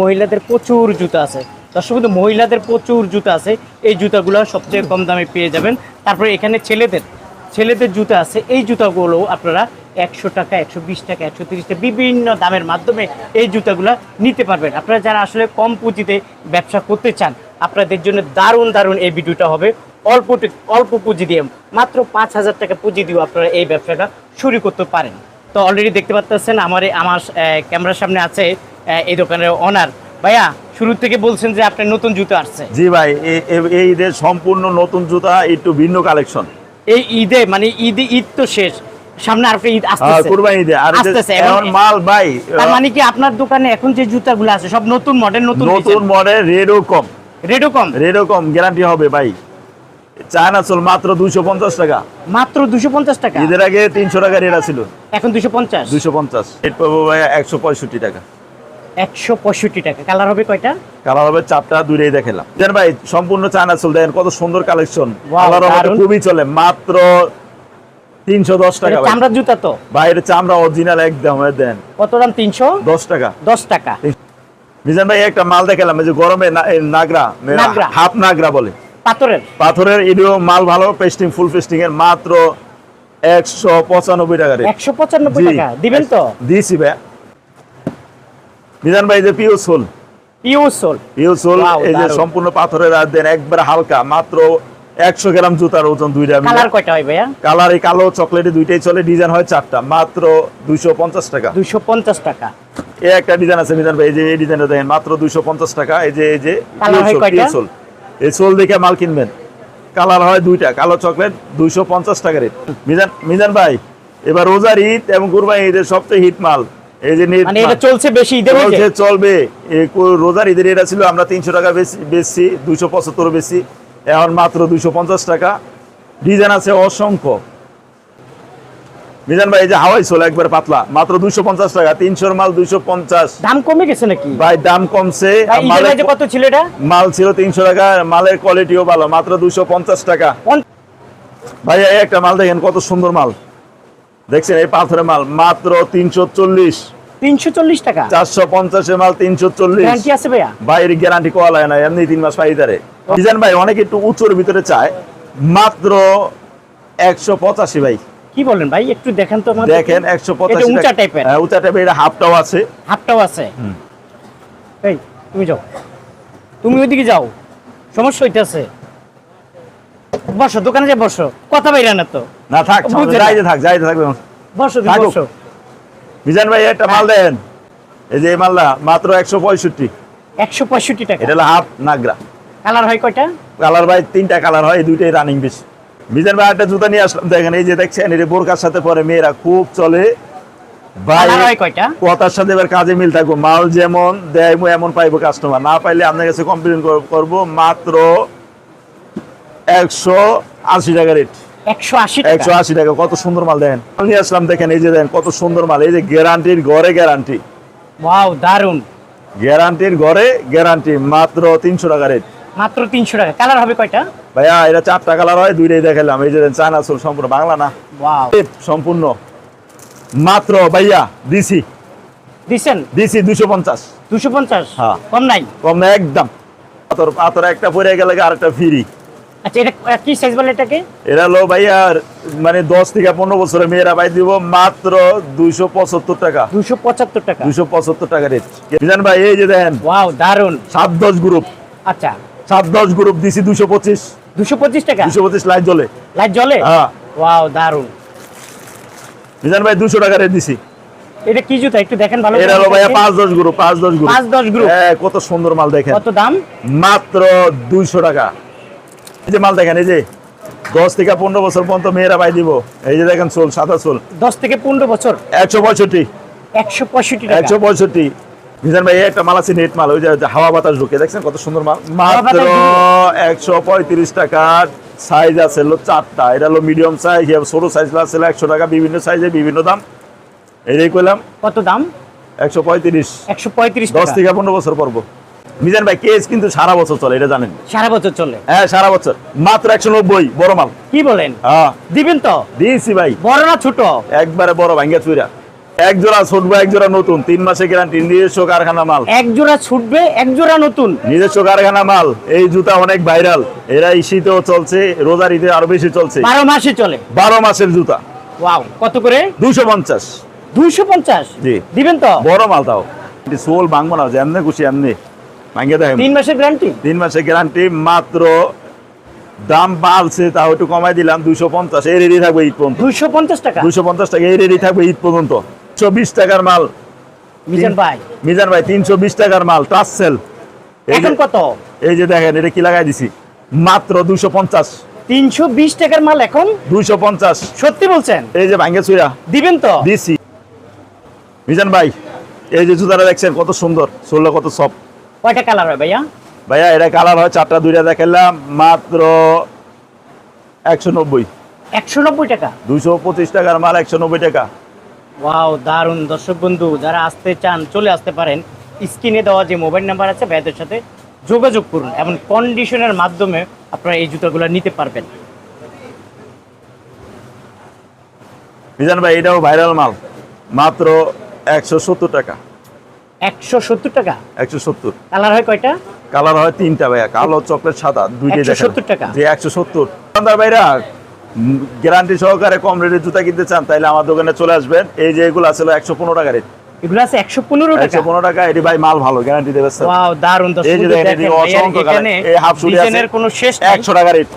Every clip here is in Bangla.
মহিলাদের প্রচুর জুতা আছে। দর্শক মহিলাদের প্রচুর জুতা আছে। এই জুতাগুলো সবচেয়ে কম দামে পেয়ে যাবেন। তারপরে এখানে ছেলেদের ছেলেদের জুতা আছে। এই জুতাগুলো আপনারা একশো টাকা, একশো বিশ টাকা, একশো তিরিশ টাকা বিভিন্ন দামের মাধ্যমে এই জুতাগুলো নিতে পারবেন। আপনারা যারা আসলে কম পুঁজিতে ব্যবসা করতে চান, আপনাদের জন্য দারুণ দারুণ এই ভিডিওটা হবে। অল্প অল্প পুঁজি দিয়ে, মাত্র পাঁচ হাজার টাকা পুঁজি দিয়েও আপনারা এই ব্যবসাটা শুরু করতে পারেন। তো অলরেডি দেখতে পাচ্ছেন, আমার আমার ক্যামেরার সামনে আছে এই দোকানের অনার ভাইয়া শুরু থেকে বলছেন যে আপনার নতুন জুতো আসছে। জি ভাই এই ঈদের সম্পূর্ণ নতুন জুতা একটু ভিন্ন কালেকশন এই ঈদে মানে ঈদে ঈদ তো শেষ। সামনে আর ঈদ আসতেছে। কুরবানি ঈদে। আর এই যে আসতেছে। এখন মাল ভাই তার মানে কি আপনার দোকানে এখন যে জুতাগুলো আছে সব নতুন মডেল নতুন নতুন মডেল রেডও কম। রেডও কম? রেডও কম গ্যারান্টি হবে ভাই। চায়না চল মাত্র দুইশো পঞ্চাশ টাকা। মাত্র দুশো পঞ্চাশ টাকা? ঈদের আগে তিনশো টাকা রেট ছিল এখন দুশো পঞ্চাশ? দুইশো পঞ্চাশ। রেট পাবো ভাই একশো পঁয়ষট্টি টাকা। একশো পঁয়ষট্টি টাকা। কালার হবে কয়টা? কালার হবে চারটা দুইটাই দেখালাম দেন ভাই সম্পূর্ণ চায়না চল দেখেন কত সুন্দর কালেকশন কালার খুবই চলে মাত্র তিনশো দশ টাকা চামড়ার জুতা তো? বাইরে চামড়া অরিজিনাল একদম দেন। কত দাম তিনশো? দশ টাকা। দশ টাকা। মিজান ভাই একটা মাল দেখালাম যে গরমে নাগরা। হাফ নাগরা বলে। পাথরের? পাথরের মাল ভালো পেস্টিং ফুল পেস্টিং এর মাত্র একশো পঁচানব্বই টাকা একশো পঁচানব্বই টাকা। দিবেন তো? দিয়েছি ভাই। মিজান ভাই যে pure soul. Pure soul. Pure soul এই যে সম্পূর্ণ পাথরের আর দেন একবার হালকা মাত্র একশো গ্রাম জুতার ওজন দুইটা কালার কয়টা হয় ভাইয়া? কালার এই কালো চকলেটে দুইটাই চলে ডিজাইন হয় চারটা মাত্র দুইশো পঞ্চাশ টাকা। দুশো পঞ্চাশ টাকা। এই একটা ডিজাইন আছে মিজান ভাই এই যে এই ডিজাইনটা দেখেন মাত্র দুইশো পঞ্চাশ টাকা এই যে এই যে সোল। এই সোল দেখে মাল কিনবেন। কালার হয় দুইটা কালো চকলেট দুইশো পঞ্চাশ টাকা রেট। মিজান মিজান ভাই এবার রোজার ঈদ এবং কুরবানি ঈদের সবচেয়ে হিট মাল। এই যে মানে এটা চলছে বেশি ঈদের চলছে চলবে। রোজার ঈদের এটা ছিল আমরা তিনশো টাকা বেশি বেশি দুইশো পঁচাত্তর বেশি। এখন মাত্র পঞ্চাশ টাকা। ডিজাইন আছে অসংখ্য। মিজান ভাই এই যে হাওয়াই একবার পাতলা। মাত্র পঞ্চাশ টাকা তিনশোর মাল পঞ্চাশ। দাম কমে গেছে নাকি? ভাই দাম কমছে। কত ছিল এটা? মাল ছিল তিনশো টাকা মালের কোয়ালিটিও ভালো মাত্র দুইশো পঞ্চাশ টাকা। ভাই একটা মাল দেখেন কত সুন্দর মাল। দেখছেন এই পাথরের মাল মাত্র তিনশো চল্লিশ। তিনশো চল্লিশ টাকা। চারশো পঞ্চাশের মাল তিনশো চল্লিশ। গ্যারান্টি আছে ভাইয়া? বাইরে গ্যারান্টি কোয়া লাগে না এমনি তিন মাস পাইতারে ডিজাইন ভাই অনেকে একটু উঁচুর ভিতরে চায় মাত্র একশো পঁচাশি ভাই। কি বলেন ভাই একটু দেখেন তো আমাদের। দেখেন একশো এটা উঁচা টাইপের হ্যাঁ উঁচা টাইপের এটা হাফটাও আছে। হাফটাও আছে? এই তুমি যাও। তুমি ওইদিকে যাও। সমস্যা হইতেছে। বসো দোকানে যে বসো। কথা বাইরে না তো। না থাক বুঝে যাইতে থাক যাইতে থাকবে বসো। বসো। মিজান ভাই একটা মাল দেন। এই যে এই মালটা মাত্র একশো পঁয়ষট্টি। একশো পঁয়ষট্টি টাকা। এটা হলো হাফ নাগরা। কালার হয় কয়টা? কালার ভাই তিনটা কালার হয় এই দুইটাই রানিং বেশি মিজান ভাই একটা জুতা নিয়ে আসলাম দেখেন এই যে দেখছেন এটা বোরকার সাথে পরে মেয়েরা খুব চলে। ভাই কালার হয় কয়টা? কথার সাথে এবার কাজে মিল থাকব মাল যেমন দেয় এমন পাইবো কাস্টমার না পাইলে আপনার কাছে কমপ্লেন করব মাত্র একশো আশি টাকা রেট একশো আশি টাকা। কত সুন্দর মাল দেখেন। নিয়ে আসলাম দেখেন এই যে দেখেন কত সুন্দর মাল। এই যে গ্যারান্টির ঘরে গ্যারান্টি ওয়াও দারুণ গ্যারান্টির ঘরে গ্যারান্টি মাত্র তিনশো টাকা রেট মাত্র তিনশো টাকা। কালার হবে কয়টা? ভাইয়া এটা চারটা কালার হয় দুইটাই দেখালাম এই যে চায়না সোল সম্পূর্ণ বাংলা না? ওয়াও সম্পূর্ণ। মাত্র ভাইয়া দিছি দিছেন? দিছি দুশো পঞ্চাশ। দুশো পঞ্চাশ? হ্যাঁ। কম নাই? কম না একদম। পাথর পাথর একটা পরে গেলে আরেকটা ফ্রি আচ্ছা এটা আহ, কি সাইজ বলে এটাকে? এরা লো ভাইয়া মানে দশ থেকে পনেরো বছরের মেয়েরা ভাই দিব মাত্র দুইশো পঁচাত্তর টাকা। দুশো পঁচাত্তর টাকা। দুইশো পঁচাত্তর টাকা রেট মিজান ভাই এই যে দেখেন ওয়াও দারুণ সাত দশ গ্রুপ আচ্ছা। সাত দশ গ্রুপ দিছি দুশো পঁচিশ। দুশো পঁচিশ টাকা? দুশো পঁচিশ লাইট জ্বলে। লাইট জ্বলে? হ্যাঁ। ওয়াও দারুণ মিজান ভাই দুশো টাকা রেট দিছি। এটা কি জুতা? একটু দেখেন ভালো এরা হলো ভাইয়া গ্রুপ গ্রুপ গ্রুপ হ্যাঁ কত সুন্দর মাল দেখেন। কত দাম? মাত্র দুইশো টাকা। এই যে মাল দেখেন এই যে দশ থেকে পনেরো বছর পর্যন্ত মেয়েরা পাই দিব। এই যে দেখেন চোল সাদা চোল। দশ থেকে পনেরো বছর? একশো পঁয়ষট্টি। একশো পঁয়ষট্টি একশো পঁয়ষট্টি। মিজান ভাই একটা মাল আছে নেট মাল ওই যে যে হাওয়া বাতাস ঢুকে দেখছেন কত সুন্দর মাল? মাত্র একশো পঁয়ত্রিশ টাকার সাইজ আছে হলো চারটা। এটা হলো মিডিয়াম সাইজ ছোট সাইজ আছে একশো টাকা বিভিন্ন সাইজে বিভিন্ন দাম। এটাই কইলাম। কত দাম? একশো পঁয়ত্রিশ। একশো পঁয়ত্রিশ দশ থেকে পনেরো বছর পর্ব। মিজান ভাই কেস কিন্তু সারা বছর চলে এটা জানেন। সারা বছর চলে? হ্যাঁ সারা বছর। মাত্র একশো নব্বই বড় মাল। কি বলেন? হ্যাঁ। দিবেন তো? দিয়েছি ভাই। বড় না ছোট? একবারে বড় ভাঙ্গা চুইরা। এক জোড়া ছুটবো এক জোড়া নতুন। তিন মাসে গ্যারান্টি নিজস্ব কারখানা মাল। এক জোড়া ছুটবে এক জোড়া নতুন? নিজস্ব কারখানা মাল। এই জুতা অনেক ভাইরাল এরা শীতেও চলছে রোজার ঈদে আরও বেশি চলছে। বারো মাসে চলে? বারো মাসের জুতা। ওয়াও কত করে? দুশো পঞ্চাশ। দুইশো পঞ্চাশ? জি। দিবেন তো? বড় মাল তাও। সোল ভাঙবো না যে এমনি খুশি এমনি। ভাঙ্গে দেখেন তিন মাসের গ্যারান্টি তিন মাসের গ্যারান্টি মাত্র দাম বাড়ছে তাও একটু কমাই দিলাম দুশো পঞ্চাশ এই রেডি থাকবে ঈদ পর্যন্ত। দুইশো পঞ্চাশ টাকা? দুশো পঞ্চাশ টাকা এই রেডি থাকবে ঈদ পর্যন্ত। চব্বিশ টাকার মাল। মিজান ভাই। মিজান ভাই তিনশো বিশ টাকার মাল টাচ সেল এখন কত? এই যে দেখেন এটা কি লাগাই দিছি? মাত্র দুশো পঞ্চাশ। তিনশো বিশ টাকার মাল এখন? দুইশো পঞ্চাশ। সত্যি বলছেন? এই যে ভাঙ্গে চুয়া দিবেন তো? দিছি। মিজান ভাই এই যে জুতাটা দেখছেন কত সুন্দর ষোলো কত সব কয়টা কালার হয় ভাইয়া? ভাইয়া এটা কালার হয় চারটা দুইটা দেখালাম মাত্র একশো নব্বই। একশো নব্বই টাকা? দুইশো পঁচিশ টাকার মাল একশো নব্বই টাকা। ওয়াও দারুণ দর্শক বন্ধু যারা আসতে চান চলে আসতে পারেন। স্ক্রিনে দেওয়া যে মোবাইল নাম্বার আছে ভাইদের সাথে যোগাযোগ করুন। এবং কন্ডিশনের মাধ্যমে আপনারা এই জুতাগুলো নিতে পারবেন। ভাই এটাও ভাইরাল মাল মাত্র একশো সত্তর টাকা। একশো সত্তর টাকা। একশো সত্তর। কালার হয় কয়টা? কালার হয় তিনটা ভাইয়া কালো চকলেট সাদা দুইটাই 170 টাকা? যে একশো সত্তর। ভাইরা গ্যারান্টি সহকারে কম রেটের জুতা কিনতে চান তাহলে আমার দোকানে চলে আসবেন। এই যে এগুলো একশো পনেরো টাকা রেট এগুলো আছে একশো পনেরো টাকা। একশো পনেরো টাকা এটি ভাই মাল ভালো গ্যারান্টি দেবে স্যার ওয়াও দারুণ দর্শক এই যে দেখেন, অসংখ্য। এই half শুটি আছে। ডিজাইনের কোনো শেষ নাই। একশো টাকা রেট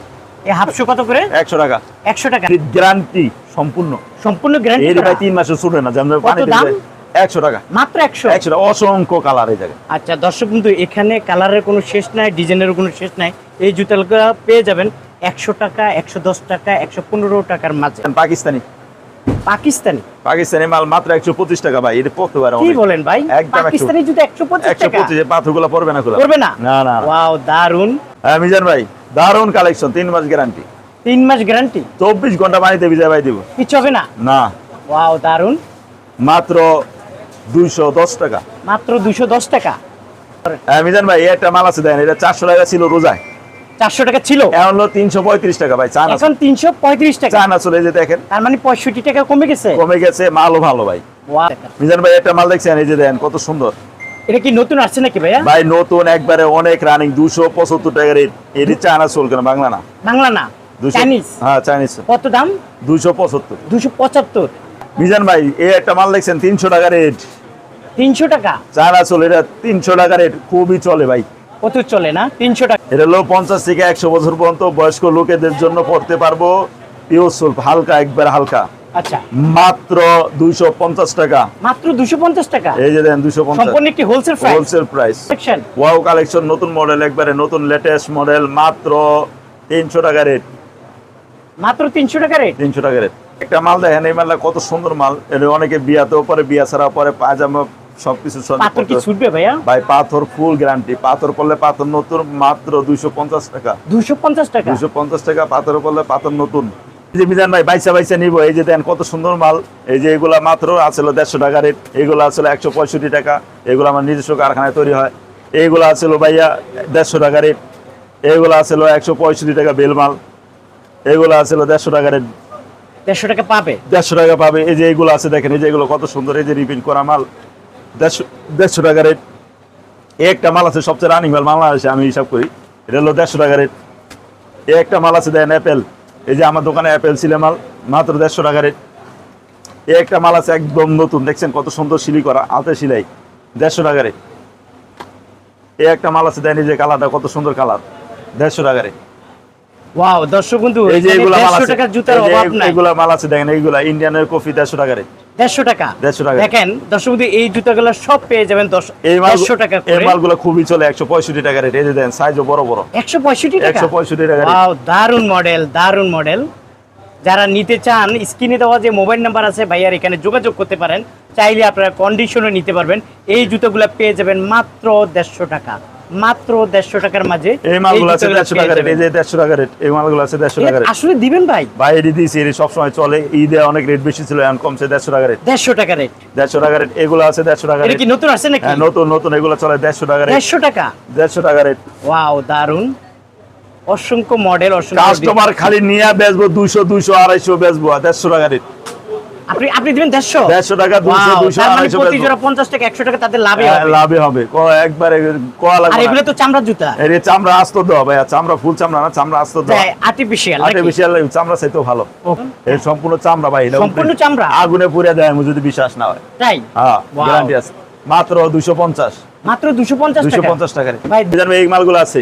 এই হাফশো কত করে? একশো টাকা। একশো টাকা। গ্যারান্টি সম্পূর্ণ। সম্পূর্ণ গ্যারান্টি এর ভাই তিন মাসে ছুটে না যেমন পানি দাম? একশো টাকা। মাত্র একশো? একশো টাকা অসংখ্য কালার এই জায়গায়। আচ্ছা দর্শক বন্ধু এখানে কালারের কোনো শেষ নাই ডিজাইনের কোনো শেষ নাই। এই জুতাগুলো পেয়ে যাবেন একশো টাকা একশো দশ টাকা একশো পনেরো টাকার মাঝে। পাকিস্তানি। পাকিস্তানি? পাকিস্তানি মাল মাত্র একশো পঁচিশ টাকা ভাই এটা পড়তে পারে কি বলেন ভাই? পাকিস্তানি জুতো একশো পঁচিশ একশো পঁচিশ পাথরগুলো পড়বে না করবে না? না না। ওয়াও দারুণ হ্যাঁ মিজান ভাই দারুণ কালেকশন তিন মাস গ্যারান্টি তিন মাস গ্যারান্টি চব্বিশ ঘণ্টা পানিতে ভিজা ভাই দিব। কিছু হবে না? না। ওয়াও দারুণ মাত্র দুইশো দশ টাকা। মাত্র দুশো দশ টাকা? মিজান ভাই একটা মাল আছে দেন এটা চারশো টাকা ছিল রোজায়। চারশো টাকা ছিল? এখন হলো তিনশো পঁয়ত্রিশ টাকা ভাই চান এখন তিনশো পঁয়ত্রিশ টাকা। চান আসলে যে দেখেন। তার মানে পঁয়ষট্টি টাকা কমে গেছে? কমে গেছে মালও ভালো ভাই। মিজান ভাই একটা মাল দেখছেন এই যে দেন কত সুন্দর। এটা কি নতুন আসছে নাকি ভাইয়া? ভাই নতুন একবারে অনেক রানিং দুশো পঁচাত্তর টাকা রেট চায়না চল কেন বাংলা না। বাংলা না চাইনিজ হ্যাঁ চাইনিজ কত দাম? দুশো পঁচাত্তর। দুশো পঁচাত্তর। মিজান ভাই এই একটা মাল দেখছেন তিনশো টাকা রেট তিনশো টাকা? চায়না চল এটা তিনশো টাকা রেট খুবই চলে ভাই। কত চলে না? তিনশো টাকা। এটা হলো পঞ্চাশ থেকে একশো বছর পর্যন্ত বয়স্ক লোকেদের জন্য পড়তে পারব। পিওর সোল হালকা একবার হালকা। আচ্ছা। মাত্র দুইশো পঞ্চাশ টাকা। মাত্র দুশো পঞ্চাশ টাকা? এই যে দেন দুশো পঞ্চাশ। সম্পূর্ণ একটি wholesale price wholesale price section wow collection নতুন মডেল একবারে নতুন লেটেস্ট মডেল মাত্র তিনশো টাকা রেট। মাত্র তিনশো টাকা রেট? তিনশো টাকা রেট। একটা মাল দেখেন এই মালটা কত সুন্দর মাল। এটা অনেকে বিয়াতেও পরে বিয়া ছাড়া পরে পায়জামা সবকিছু পাথর কি ছুটবে ভাইয়া? ভাই পাথর ফুল গ্যারান্টি পাথর পড়লে পাথর নতুন মাত্র দুইশো পঞ্চাশ টাকা। দুশো পঞ্চাশ টাকা? দুইশো পঞ্চাশ টাকা পাথর পড়লে পাথর নতুন। যে মিজান ভাই বাইসা বাইসা নিব। এই যে দেন কত সুন্দর মাল। এই যে এগুলা মাত্র দেড়শো টাকা রেট এগুলো আসলে একশো পঁয়ষট্টি টাকা। এগুলো আমার নিজস্ব কারখানায় তৈরি হয়। এইগুলো ভাইয়া দেড়শো টাকা রেট একশো পঁয়ষট্টি টাকা বেল মাল। এগুলো দেড়শো টাকা রেট দেড়শো টাকা পাবে? দেড়শো টাকা পাবে। এই যে এগুলো আছে দেখেন এই যে এগুলো কত সুন্দর। এই যে রিপিন করা মাল। দেড়শো দেড়শো টাকা রেট এই একটা মাল আছে সবচেয়ে রানিং মাল মাল আছে আমি হিসাব করি। এটা হলো দেড়শো টাকা রেট এই একটা মাল আছে দেন অ্যাপেল এই যে আমার দোকানে অ্যাপেল ছিল মাল মাত্র দেড়শো টাকা রেট একটা মাল আছে একদম নতুন দেখছেন কত সুন্দর সিলি করা হাতে সিলাই। দেড়শো টাকা রেট এই একটা মাল আছে দেন এই যে কালারটা কত সুন্দর কালার দেড়শো টাকা রেট ওয়াও দর্শক বন্ধু এই যে এগুলা মাল আছে টাকার জুতার অভাব নাই। এগুলা মাল আছে দেখেন এইগুলা ইন্ডিয়ানের কফি দেড়শো টাকা রেট দেড়শো টাকা। 150 টাকা। দেখেন দর্শক এই জুতাগুলো সব পেয়ে যাবেন দেড়শো টাকা এই মালগুলো খুবই চলে একশো পঁয়ষট্টি টাকা রেট এই দেন সাইজও বড় বড়। একশো পঁয়ষট্টি একশো পঁয়ষট্টি টাকা। দারুণ মডেল দারুণ মডেল যারা নিতে চান স্ক্রিনে দেওয়া যে মোবাইল নাম্বার আছে ভাইয়ার এখানে যোগাযোগ করতে পারেন। চাইলে আপনারা কন্ডিশনে নিতে পারবেন। এই জুতোগুলো পেয়ে যাবেন মাত্র দেড়শো টাকা। মাত্র দেড়শো টাকার মাঝে এই মালগুলো আছে দেড়শো টাকা রেট এই যে দেড়শো টাকা রেট এই মালগুলো আছে দেড়শো টাকা রেট আসলে দিবেন ভাই ভাই এটি দিয়েছি এটি সবসময় চলে ঈদে অনেক রেট বেশি ছিল এখন কমছে দেড়শো টাকা রেট দেড়শো টাকা রেট দেড়শো টাকা রেট এগুলো আছে দেড়শো টাকা রেট কি নতুন আসছে নাকি হ্যাঁ নতুন নতুন এগুলো চলে দেড়শো টাকা রেট দেড়শো টাকা দেড়শো টাকা রেট ওয়াও দারুণ অসংখ্য মডেল অসংখ্য কাস্টমার খালি নিয়ে বেচবো দুইশো দুইশো আড়াইশো বেচবো দেড়শো টাকা রেট আপনি আপনি দিবেন দেড়শো? দেড়শো টাকা দুশো Wow, দুশো তার মানে প্রতি জোড়া পঞ্চাশ টাকা একশো টাকা তাদের লাভই হ্যাঁ, হবে। লাভে হবে। একবারে কোয়া আর এগুলো তো চামড়ার জুতা। এর চামড়া আস্ত দেওয়া ভাইয়া চামড়া ফুল চামড়া না চামড়া আস্ত দেওয়া। আর্টিফিশিয়াল আর্টিফিশিয়াল চামড়া চাইতেও ভালো। এর সম্পূর্ণ চামড়া ভাই এটা সম্পূর্ণ চামড়া? আগুনে পুড়ে দেয় আমি যদি বিশ্বাস না হয়। তাই? হ্যাঁ গ্যারান্টি আছে। মাত্র দুশো পঞ্চাশ। মাত্র দুশো পঞ্চাশ দুশো টাকা? পঞ্চাশ টাকার ভাই এই মালগুলো আছে।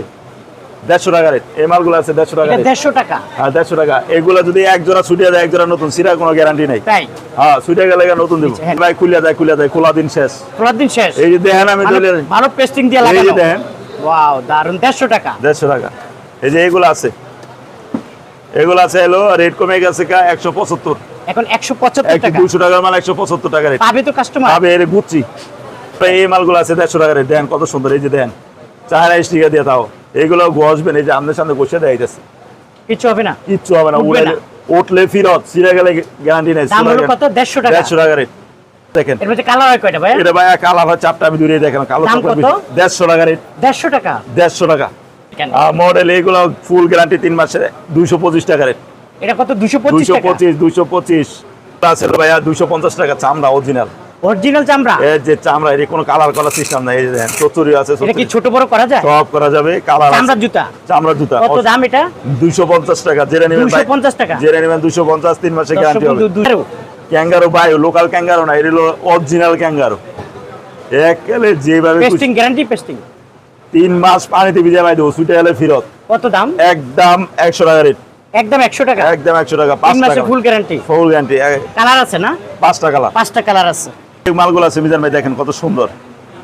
দেড়শো টাকার এই মালগুলো আছে দেড়শো টাকার দেড়শো টাকা। হ্যাঁ দেড়শো টাকা। এগুলো যদি এক জোড়া ছুটিয়ে দেয় এক জোড়া নতুন কোনো গ্যারান্টি নেই। হ্যাঁ ছুটে গেলে নতুন দেবো। হ্যাঁ। ভাই দেয় দেয় খোলা দিন শেষ। খোলার দিন শেষ। এই যে দেখেন আমি ভালো- ভালো পেস্টিং দিয়ে যে দেখেন। ওয়াও দারুণ দেড়শো টাকা। দেড়শো টাকা। এই যে এগুলো আছে। এগুলো আছে এলো রেট কমে গেছে কা একশো পঁচাত্তর। এখন একশো পঁচাত্তর টাকা। দুশো টাকার মাল একশো পঁচাত্তর টাকা রেট পাবে তো কাস্টমার পাবে এর গুচ্ছি এই মালগুলো আছে দেড়শো টাকা রেট দেন কত সুন্দর এই যে দেন আইস টিকা দিয়ে তাও। এইগুলো ঘষবেন এই যে আপনার সামনে বসে দেয় যাচ্ছে কিছু হবে না। কিচ্ছু হবে না উড়ে। উঠলে ফিরত ছিঁড়ে গেলে গ্যারান্টি নেই দাম হলো কত? দেড়শো টাকা। দেড়শো টাকা রেট দেখেন। এর মধ্যে কালার হয় কয়টা ভাই এটা ভাই কালা ভাই চারটা আমি দূরে দেখেন কালো চকলেট কত? দেড়শো টাকা রেট দেড়শো টাকা। দেড়শো টাকা। কেন? মডেল এইগুলো ফুল গ্যারান্টি তিন মাসের দুইশো পঁচিশ টাকা রেট এটা কত? দুশো পঁচিশ দুইশো টাকা পঁচিশ দুইশো পঁচিশ। আছে ভাইয়া দুইশো পঞ্চাশ টাকা চামড়া অরিজিনাল অরিজিনাল চামড়া? এর যে চামড়া এর কোনো কালার করার সিস্টেম নাই এই যে চতুরি আছে এটা কি ছোট বড় করা যায়? সব করা যাবে কালার চামড়ার জুতা? চামড়া জুতা। কত দাম এটা? দুইশো পঞ্চাশ টাকা জেনে নেবেন দুশো পঞ্চাশ টাকা। জেনে নেবেন দুইশো পঞ্চাশ তিন মাসে গ্যারান্টি হবে। ক্যাঙ্গারো লোকাল ক্যাঙ্গারো না এটা হলো অরিজিনাল ক্যাঙ্গারো একেলে যেভাবে পেস্টিং গ্যারান্টি পেস্টিং তিন মাস পানিতে ভিজে মাই দেবো ছুটে গেলে ফিরত। কত দাম? একদম একশো টাকা রেট একদম একশো টাকা। একদম একশো টাকা তিন পাঁচ মাসে টাকা full guarantee full guarantee colour আছে না? পাঁচটা কালার পাঁচটা কালার আছে। এই মালগুলো আছে মিজান ভাই দেখেন কত সুন্দর।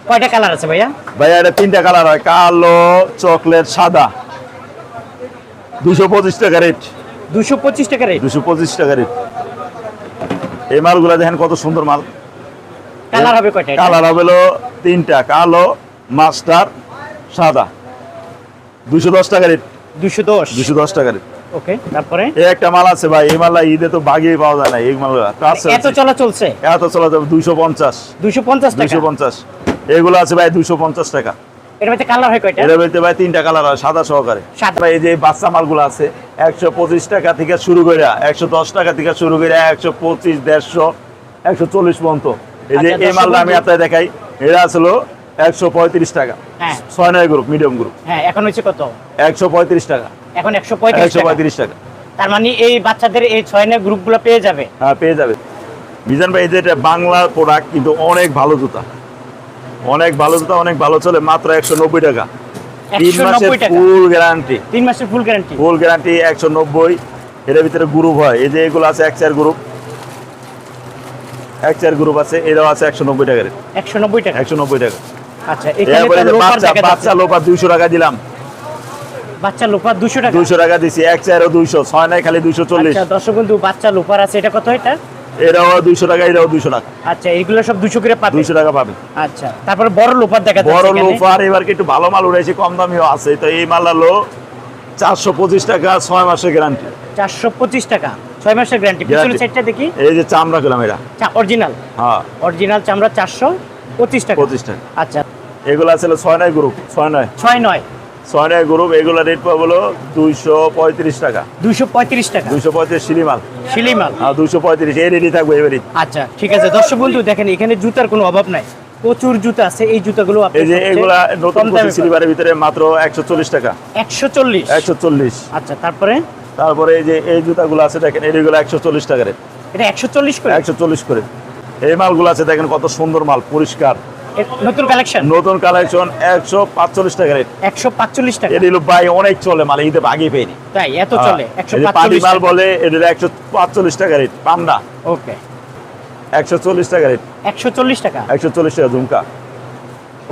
কয়টা কালার আছে ভাইয়া? ভাইয়া এটা তিনটা কালার হয় কালো চকলেট সাদা। দুশো পঁচিশ টাকা রেট। দুশো পঁচিশ টাকা রেট? দুশো পঁচিশ টাকা রেট। এই মালগুলো দেখেন কত সুন্দর মাল। কালার হবে কয়টা কালার হবে তিনটা কালো মাস্টার সাদা। দুশো দশ টাকা রেট। দুশো দশ? দুশো দশ টাকা রেট। ওকে তারপরে? এই একটা মাল আছে ভাই এই মালটা ঈদে তো বাগিয়ে পাওয়া যায় না এই মালগুলো এত চলা চলছে? এত চলা যাবে দুইশো পঞ্চাশ। দুশো পঞ্চাশ টাকা? দুইশো পঞ্চাশ। এগুলো আছে ভাই দুইশো পঞ্চাশ টাকা। এর মধ্যে কালার হয় কয়টা? এটা বলতে ভাই তিনটা কালার হয় সাদা সহকারে। সাদা। এই যে বাচ্চা মালগুলো আছে একশো পঁচিশ টাকা থেকে শুরু করে একশো দশ টাকা থেকে শুরু করে একশো পঁচিশ দেড়শো একশো চল্লিশ পর্যন্ত। এই যে আচ্ছা, এই মালটা আমি দেখাই এটা আসলো একশো পঁয়ত্রিশ টাকা। হ্যাঁ। ছয় নয় গ্রুপ মিডিয়াম গ্রুপ হ্যাঁ এখন হচ্ছে কত? একশো পঁয়ত্রিশ টাকা। এখন একশো পঁয়ত্রিশ টাকা। তার মানে এই বাচ্চাদের এই ছয় নয় গ্রুপগুলো পেয়ে যাবে? হ্যাঁ পেয়ে যাবে। বিজান ভাই যে এটা বাংলার প্রোডাক্ট কিন্তু অনেক ভালো জুতা। অনেক ভালো জুতা অনেক ভালো চলে মাত্র একশো নব্বই টাকা। তিন মাসের ফুল গ্যারান্টি তিন মাসের ফুল গ্যারান্টি ফুল গ্যারান্টি একশো নব্বই। এর ভিতরে গ্রুপ হয়। এই যে এগুলো আছে এক চার গ্রুপ এক চার গ্রুপ আছে এরাও আছে একশো নব্বই টাকার। একশো নব্বই টাকা। একশো নব্বই টাকা। আচ্ছা এখানে এরপরে তো যে লোফার বাচ্চা বাচ্চা যাচ্ছে লোপা টাকা দিলাম। বাচ্চা লোফার দুশো টাকা? দুইশো টাকা দিছি এক চারও দুইশো ছয় নাই খালি দুইশো চল্লিশ। আচ্ছা দর্শক বন্ধু বাচ্চা লোফার আছে এটা কত এটা? এরাও দুইশো টাকা এরাও দুইশো টাকা। আচ্ছা এগুলো সব দুশো করে পাবে? দুইশো টাকা পাবে। আচ্ছা তারপরে বড় লোফার দেখা যাচ্ছে এখানে। লোফার এবার একটু ভালো মাল উঠেছে কম দামিও আছে। তো এই মাল হলো চারশো পঁচিশ টাকা ছয় মাসের গ্যারান্টি। চারশো পঁচিশ টাকা ছয় মাসের গ্যারান্টি। পিছনের সাইডটা দেখি। এই যে চামড়া খেলাম এটা অরিজিনাল। হ্যাঁ। অরিজিনাল চামড়া চারশো পঁচিশ টাকা। পঁচিশ টাকা। আচ্ছা। এগুলো ছয় নয় গ্রুপ ছয় নয়। ছয় নয়। ছয় নয় গ্রুপ এগুলো রেট পাবো হলো দুইশো পঁয়ত্রিশ টাকা। দুশো পঁয়ত্রিশ টাকা। দুইশো পঁয়ত্রিশ শিলিমাল। হ্যাঁ দুইশো পঁয়ত্রিশ এই রেডি থাকবে এবারই আচ্ছা ঠিক আছে। দর্শক বন্ধু দেখেন এখানে জুতার কোনো অভাব নাই। প্রচুর জুতা আছে এই জুতাগুলো এই যে এগুলা নতুন সিলিভারের ভিতরে মাত্র একশো চল্লিশ টাকা। একশো চল্লিশ। একশো চল্লিশ। আচ্ছা তারপরে? তারপরে এই যে এই জুতাগুলো আছে দেখেন এইগুলো একশো চল্লিশ টাকা রেট এটা একশো চল্লিশ করে? একশো চল্লিশ করে। এই মালগুলো আছে দেখেন কত সুন্দর মাল পরিষ্কার। নতুন কালেকশন নতুন কালেকশন একশো পাঁচচল্লিশ টাকা রেট একশো পাঁচচল্লিশ টাকা। এটি হলো ভাই অনেক চলে মাল ঈদে আগে পেয়ে তাই এত চলে একশো পাটি মাল বলে এটির একশো পাঁচচল্লিশ টাকা রেট পান্ডা ওকে। একশো চল্লিশ টাকা রেট একশো চল্লিশ টাকা। একশো চল্লিশ টাকা ঝুমকা।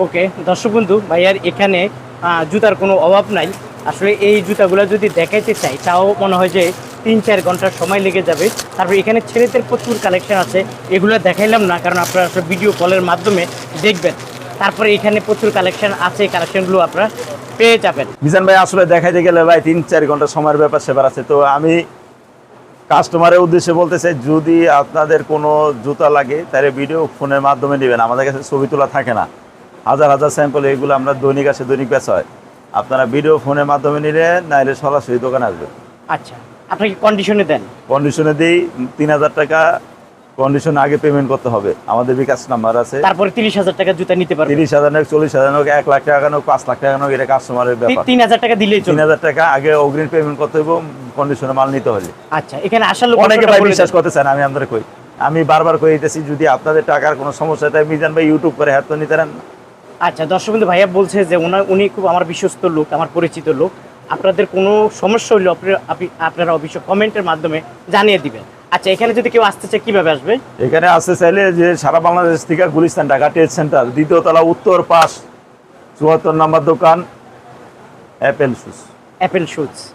ওকে দর্শক বন্ধু ভাইয়ার এখানে জুতার কোনো অভাব নাই। আসলে এই জুতাগুলো যদি দেখাইতে চাই, তাও মনে হয় যে তিন চার ঘণ্টার সময় লেগে যাবে। তারপর এখানে ছেলেদের প্রচুর কালেকশন আছে, এগুলো দেখাইলাম না, কারণ আপনারা আসলে ভিডিও কলের মাধ্যমে দেখবেন। তারপরে এখানে প্রচুর কালেকশন আছে কালেকশনগুলো আপনারা পেয়ে যাবেন। মিজান ভাই, আসলে দেখাইতে গেলে ভাই তিন চার ঘণ্টা সময়ের ব্যাপার সেবার আছে। তো আমি কাস্টমারের উদ্দেশ্যে বলতে চাই, যদি আপনাদের কোনো জুতা লাগে, তাহলে ভিডিও ফোনের মাধ্যমে নেবেন। আমাদের কাছে ছবি তোলা থাকে না। হাজার হাজার স্যাম্পল এগুলো আমরা দৈনিক আসে দৈনিক বেচা হয়। আপনারা ভিডিও ফোনের মাধ্যমে নিলে নাইলে সরাসরি দোকানে আসবেন আচ্ছা আপনি কি কন্ডিশনে দেন? কন্ডিশনে দিই তিন হাজার টাকা কন্ডিশন আগে পেমেন্ট করতে হবে। আমাদের বিকাশ নাম্বার আছে। তারপরে তিরিশ হাজার টাকা জুতা নিতে পারবে তিরিশ হাজার হোক চল্লিশ হাজার হোক এক লাখ টাকা হোক পাঁচ লাখ টাকা হোক এটা কাস্টমারের ব্যাপার। তিন হাজার টাকা দিলেই তিন চলবে হাজার টাকা আগে অগ্রিম পেমেন্ট করতে হবে কন্ডিশনে মাল নিতে হলে আচ্ছা এখানে আসার লোক অনেকে ভাই বিশ্বাস করতে চান আমি আপনাদের কই। আমি বারবার কই দিতেছি যদি আপনাদের টাকার কোনো সমস্যা থাকে মিজান ভাই ইউটিউব করে হ্যাঁ তো নিতে না। আচ্ছা দর্শক বন্ধু ভাইয়া বলছে যে ওনার উনি খুব আমার বিশ্বস্ত লোক আমার পরিচিত লোক। আপনাদের কোনো সমস্যা হলে আপনি- আপনি- আপনারা অবশ্যই কমেন্টের মাধ্যমে জানিয়ে দিবেন। আচ্ছা এখানে যদি কেউ আসতে চায় কীভাবে আসবে? এখানে আসতে চাইলে যে সারা বাংলাদেশ থেকে গুলিস্তান ঢাকা ট্রেড সেন্টার দ্বিতীয়তলা উত্তর পাশ চুয়াত্তর নম্বর দোকান অ্যাপেল শুজ। Apple shoes.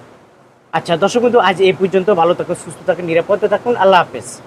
আচ্ছা দর্শক বন্ধু আজ এই পর্যন্ত। ভালো থাকুন সুস্থ থাকুন নিরাপদে থাকুন। আল্লাহ হাফেজ।